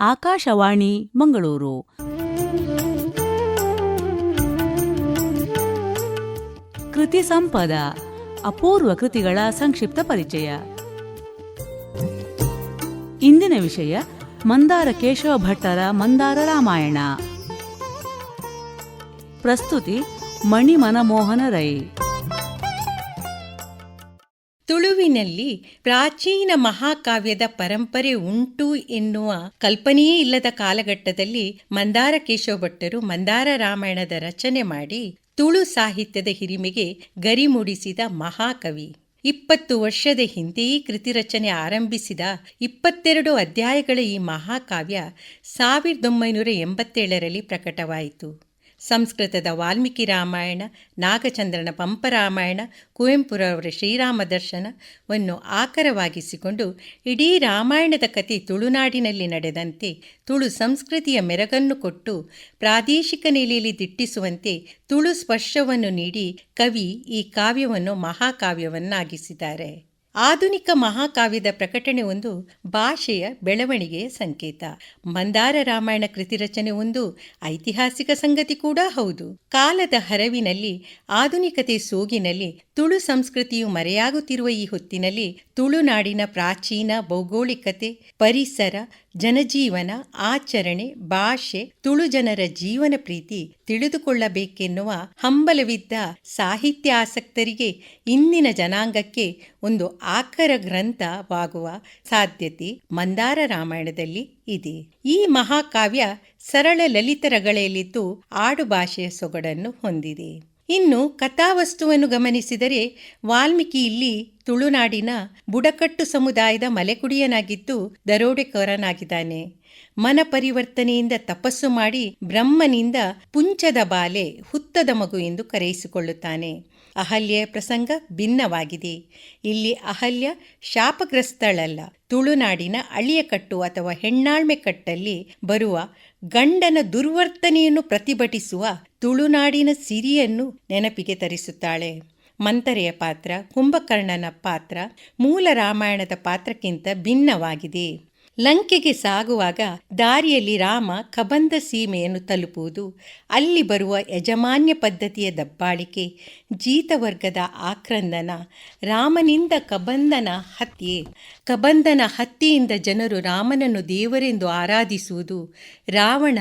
ಆಕಾಶವಾಣಿ, ಮಂಗಳೂರು. ಕೃತಿ ಸಂಪದ, ಅಪೂರ್ವ ಕೃತಿಗಳ ಸಂಕ್ಷಿಪ್ತ ಪರಿಚಯ. ಇಂದಿನ ವಿಷಯ, ಮಂದಾರ ಕೇಶವ ಭಟ್ಟರ ಮಂದಾರ ರಾಮಾಯಣ. ಪ್ರಸ್ತುತಿ ಮಣಿ ಮನಮೋಹನ ರೈ. ತುಳುವಿನಲ್ಲಿ ಪ್ರಾಚೀನ ಮಹಾಕಾವ್ಯದ ಪರಂಪರೆ ಉಂಟು ಎನ್ನುವ ಕಲ್ಪನೆಯೇ ಇಲ್ಲದ ಕಾಲಘಟ್ಟದಲ್ಲಿ ಮಂದಾರ ಕೇಶವ ಭಟ್ಟರು ಮಂದಾರ ರಾಮಾಯಣದ ರಚನೆ ಮಾಡಿ ತುಳು ಸಾಹಿತ್ಯದ ಹಿರಿಮೆಗೆ ಗರಿ ಮೂಡಿಸಿದ ಮಹಾಕವಿ. ಇಪ್ಪತ್ತು ವರ್ಷದ ಹಿಂದೆಯೇ ಕೃತಿ ರಚನೆ ಆರಂಭಿಸಿದ ಇಪ್ಪತ್ತೆರಡು ಅಧ್ಯಾಯಗಳ ಈ ಮಹಾಕಾವ್ಯ ಸಾವಿರದ ಒಂಬೈನೂರ ಎಂಬತ್ತೇಳರಲ್ಲಿ ಪ್ರಕಟವಾಯಿತು. ಸಂಸ್ಕೃತದ ವಾಲ್ಮೀಕಿ ರಾಮಾಯಣ, ನಾಗಚಂದ್ರನ ಪಂಪರಾಮಾಯಣ ಕುವೆಂಪುರವರ ಶ್ರೀರಾಮ ದರ್ಶನವನ್ನು ಆಕರವಾಗಿಸಿಕೊಂಡು ಇಡೀ ರಾಮಾಯಣದ ಕತೆ ತುಳುನಾಡಿನಲ್ಲಿ ನಡೆದಂತೆ ತುಳು ಸಂಸ್ಕೃತಿಯ ಮೆರಗನ್ನು ಕೊಟ್ಟು ಪ್ರಾದೇಶಿಕ ನೆಲೆಯಲ್ಲಿ ದಿಟ್ಟಿಸುವಂತೆ ತುಳು ಸ್ಪರ್ಶವನ್ನು ನೀಡಿ ಕವಿ ಈ ಕಾವ್ಯವನ್ನು ಮಹಾಕಾವ್ಯವನ್ನಾಗಿಸಿದ್ದಾರೆ. ಆಧುನಿಕ ಮಹಾಕಾವ್ಯದ ಪ್ರಕಟಣೆ ಒಂದು ಭಾಷೆಯ ಬೆಳವಣಿಗೆಯ ಸಂಕೇತ. ಮಂದಾರ ರಾಮಾಯಣ ಕೃತಿ ರಚನೆ ಒಂದು ಐತಿಹಾಸಿಕ ಸಂಗತಿ ಕೂಡ ಹೌದು. ಕಾಲದ ಹರವಿನಲ್ಲಿ, ಆಧುನಿಕತೆ ಸೋಗಿನಲ್ಲಿ, ತುಳು ಸಂಸ್ಕೃತಿಯು ಮರೆಯಾಗುತ್ತಿರುವ ಈ ಹೊತ್ತಿನಲ್ಲಿ ತುಳುನಾಡಿನ ಪ್ರಾಚೀನ ಭೌಗೋಳಿಕತೆ, ಪರಿಸರ ಜನಜೀವನ, ಆಚರಣೆ, ಭಾಷೆ, ತುಳು ಜನರ ಜೀವನ ಪ್ರೀತಿ ತಿಳಿದುಕೊಳ್ಳಬೇಕೆನ್ನುವ ಹಂಬಲವಿದ್ದ ಸಾಹಿತ್ಯ ಆಸಕ್ತರಿಗೆ ಇಂದಿನ ಜನಾಂಗಕ್ಕೆ ಒಂದು ಆಕರ ಗ್ರಂಥವಾಗುವ ಸಾಧ್ಯತೆ ಮಂದಾರ ರಾಮಾಯಣದಲ್ಲಿ ಇದೆ. ಈ ಮಹಾಕಾವ್ಯ ಸರಳ ಲಲಿತರಗಳಲ್ಲಿದ್ದು ಆಡು ಭಾಷೆಯ ಸೊಗಡನ್ನು ಹೊಂದಿದೆ. ಇನ್ನು ಕಥಾವಸ್ತುವನ್ನು ಗಮನಿಸಿದರೆ ವಾಲ್ಮೀಕಿ ಇಲ್ಲಿ ತುಳುನಾಡಿನ ಬುಡಕಟ್ಟು ಸಮುದಾಯದ ಮಲೆಕುಡಿಯನಾಗಿದ್ದು ದರೋಡೆಕೋರನಾಗಿದ್ದಾನೆ. ಮನ ಪರಿವರ್ತನೆಯಿಂದ ತಪಸ್ಸು ಮಾಡಿ ಬ್ರಹ್ಮನಿಂದ ಪುಂಚದ ಬಾಲೆ ಹುತ್ತದ ಮಗು ಎಂದು ಕರೆಯಿಸಿಕೊಳ್ಳುತ್ತಾನೆ. ಅಹಲ್ಯ ಪ್ರಸಂಗ ಭಿನ್ನವಾಗಿದೆ. ಇಲ್ಲಿ ಅಹಲ್ಯ ಶಾಪಗ್ರಸ್ತಳಲ್ಲ. ತುಳುನಾಡಿನ ಅಳಿಯ ಕಟ್ಟು ಅಥವಾ ಹೆಣ್ಣಾಳ್ಮೆ ಕಟ್ಟಲ್ಲಿ ಬರುವ ಗಂಡನ ದುರ್ವರ್ತನೆಯನ್ನು ಪ್ರತಿಭಟಿಸುವ ತುಳುನಾಡಿನ ಸಿರಿಯನ್ನು ನೆನಪಿಗೆ ತರಿಸುತ್ತಾಳೆ. ಮಂತರೆಯ ಪಾತ್ರ, ಕುಂಭಕರ್ಣನ ಪಾತ್ರ, ಮೂಲ ರಾಮಾಯಣದ ಪಾತ್ರಕ್ಕಿಂತ ಭಿನ್ನವಾಗಿದೆ. ಲಂಕೆಗೆ ಸಾಗುವಾಗ ದಾರಿಯಲ್ಲಿ ರಾಮ ಕಬಂದ ಸೀಮೆಯನ್ನು ತಲುಪುವುದು, ಅಲ್ಲಿ ಬರುವ ಯಜಮಾನ್ಯ ಪದ್ಧತಿಯ ದಬ್ಬಾಳಿಕೆ, ಜೀತವರ್ಗದ ಆಕ್ರಂದನ, ರಾಮನಿಂದ ಕಬಂಧನ ಹತ್ಯೆ, ಕಬಂಧನ ಹತ್ಯೆಯಿಂದ ಜನರು ರಾಮನನ್ನು ದೇವರೆಂದು ಆರಾಧಿಸುವುದು, ರಾವಣ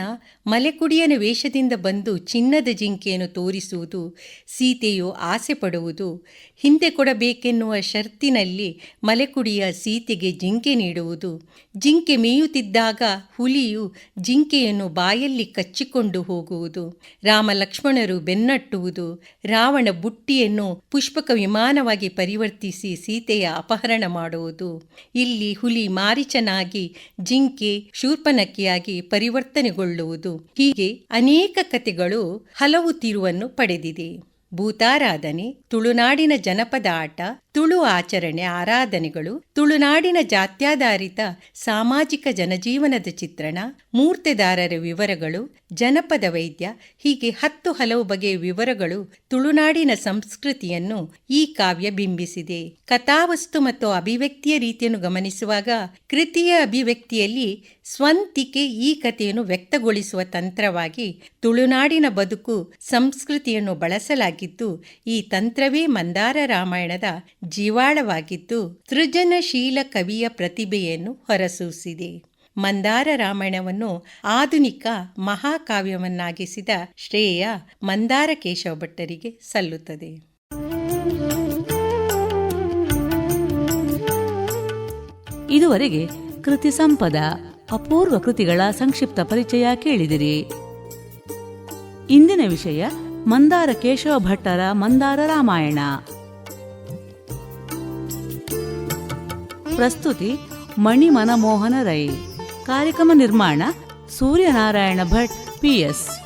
ಮಲೆಕುಡಿಯನ ವೇಷದಿಂದ ಬಂದು ಚಿನ್ನದ ಜಿಂಕೆಯನ್ನು ತೋರಿಸುವುದು, ಸೀತೆಯು ಆಸೆ ಪಡುವುದು, ಹಿಂದೆ ಕೊಡಬೇಕೆನ್ನುವ ಷರ್ತಿನಲ್ಲಿ ಮಲೆಕುಡಿಯ ಸೀತೆಗೆ ಜಿಂಕೆ ನೀಡುವುದು ಜಿಂಕೆ ಮೇಯುತ್ತಿದ್ದಾಗ ಹುಲಿಯು ಜಿಂಕೆಯನ್ನು ಬಾಯಲ್ಲಿ ಕಚ್ಚಿಕೊಂಡು ಹೋಗುವುದು. ರಾಮ ಲಕ್ಷ್ಮಣರು ಬೆನ್ನಟ್ಟುವುದು. ರಾವಣ ಬುಟ್ಟಿಯನ್ನು ಪುಷ್ಪಕ ವಿಮಾನವಾಗಿ ಪರಿವರ್ತಿಸಿ ಸೀತೆಯ ಅಪಹರಣ ಮಾಡುವುದು. ಇಲ್ಲಿ ಹುಲಿ ಮಾರಿಚನಾಗಿ ಜಿಂಕೆ ಶೂರ್ಪನಕ್ಕಿಯಾಗಿ ಪರಿವರ್ತನೆಗೊಳ್ಳುವುದು. ಹೀಗೆ ಅನೇಕ ಕಥೆಗಳು ಹಲವು ತಿರುವನ್ನು ಪಡೆದಿದೆ. ಭೂತಾರಾಧನೆ, ತುಳುನಾಡಿನ ಜನಪದ ಆಟ, ತುಳು ಆಚರಣೆ, ಆರಾಧನೆಗಳು, ತುಳುನಾಡಿನ ಜಾತ್ಯಾಧಾರಿತ ಸಾಮಾಜಿಕ ಜನಜೀವನದ ಚಿತ್ರಣ, ಮೂರ್ತೆದಾರರ ವಿವರಗಳು, ಜನಪದ ವೈದ್ಯ, ಹೀಗೆ ಹತ್ತು ಹಲವು ಬಗೆಯ ವಿವರಗಳು ತುಳುನಾಡಿನ ಸಂಸ್ಕೃತಿಯನ್ನು ಈ ಕಾವ್ಯ ಬಿಂಬಿಸಿದೆ. ಕಥಾವಸ್ತು ಮತ್ತು ಅಭಿವ್ಯಕ್ತಿಯ ರೀತಿಯನ್ನು ಗಮನಿಸುವಾಗ ಕೃತಿಯ ಅಭಿವ್ಯಕ್ತಿಯಲ್ಲಿ ಸ್ವಂತಿಕೆ ಈ ಕಥೆಯನ್ನು ವ್ಯಕ್ತಗೊಳಿಸುವ ತಂತ್ರವಾಗಿ ತುಳುನಾಡಿನ ಬದುಕು, ಸಂಸ್ಕೃತಿಯನ್ನು ಬಳಸಲಾಗಿದ್ದು ಈ ತಂತ್ರವೇ ಮಂದಾರ ರಾಮಾಯಣದ ಜೀವಾಳವಾಗಿದ್ದು, ಸೃಜನಶೀಲ ಕವಿಯ ಪ್ರತಿಭೆಯನ್ನು ಹೊರಸೂಸಿದೆ. ಮಂದಾರ ರಾಮಾಯಣವನ್ನು ಆಧುನಿಕ ಮಹಾಕಾವ್ಯವನ್ನಾಗಿಸಿದ ಶ್ರೇಯ ಮಂದಾರ ಕೇಶವ ಭಟ್ಟರಿಗೆ ಸಲ್ಲುತ್ತದೆ. ಇದುವರೆಗೆ ಕೃತಿ ಸಂಪದ, ಅಪೂರ್ವ ಕೃತಿಗಳ ಸಂಕ್ಷಿಪ್ತ ಪರಿಚಯ ಕೇಳಿದಿರಿ. ಇಂದಿನ ವಿಷಯ ಮಂದಾರ ಕೇಶವ ಭಟ್ಟರ ಮಂದಾರ ರಾಮಾಯಣ. ಪ್ರಸ್ತುತಿ ಮಣಿ ಮನಮೋಹನ ರೈ. ಕಾರ್ಯಕ್ರಮ ನಿರ್ಮಾಣ ಸೂರ್ಯನಾರಾಯಣ ಭಟ್ ಪಿಎಸ್